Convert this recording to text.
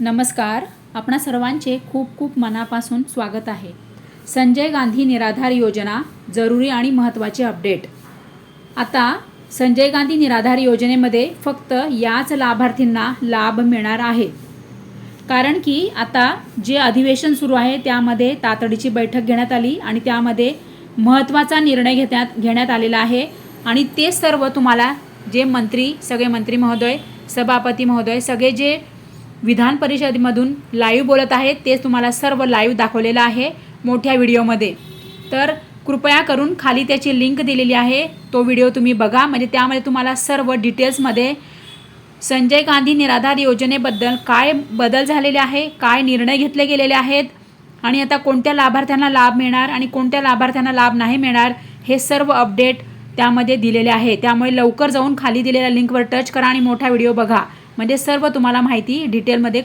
नमस्कार. आपणा सर्वांचे खूप खूप मनापासून स्वागत आहे. संजय गांधी निराधार योजना जरुरी आणि महत्त्वाचे अपडेट. आता संजय गांधी निराधार योजनेमध्ये फक्त याच लाभार्थींना लाभ मिळणार आहे. कारण की आता जे अधिवेशन सुरू आहे त्यामध्ये तातडीची बैठक घेण्यात आली आणि त्यामध्ये महत्त्वाचा निर्णय घेण्यात घेण्यात आलेला आहे. आणि ते सर्व तुम्हाला जे मंत्री सगळे मंत्री महोदय सभापती महोदय सगळे जे विधान परिषदेमधून लाईव्ह बोलत आहेत तेच तुम्हाला सर्व लाईव्ह दाखवलेलं आहे मोठ्या व्हिडिओमध्ये. तर कृपया करून खाली त्याची लिंक दिलेली आहे. तो व्हिडिओ तुम्ही बघा. म्हणजे त्यामध्ये तुम्हाला सर्व डिटेल्समध्ये संजय गांधी निराधार योजनेबद्दल काय बदल झालेले आहे काय निर्णय घेतले गेलेले आहेत आणि आता कोणत्या लाभार्थ्यांना लाभ मिळणार आणि कोणत्या लाभार्थ्यांना लाभ नाही मिळणार हे सर्व अपडेट त्यामध्ये दिलेले आहे. त्यामुळे लवकर जाऊन खाली दिलेल्या लिंकवर टच करा आणि मोठा व्हिडिओ बघा. म्हणजे सर्व तुम्हाला माहिती डिटेलमध्ये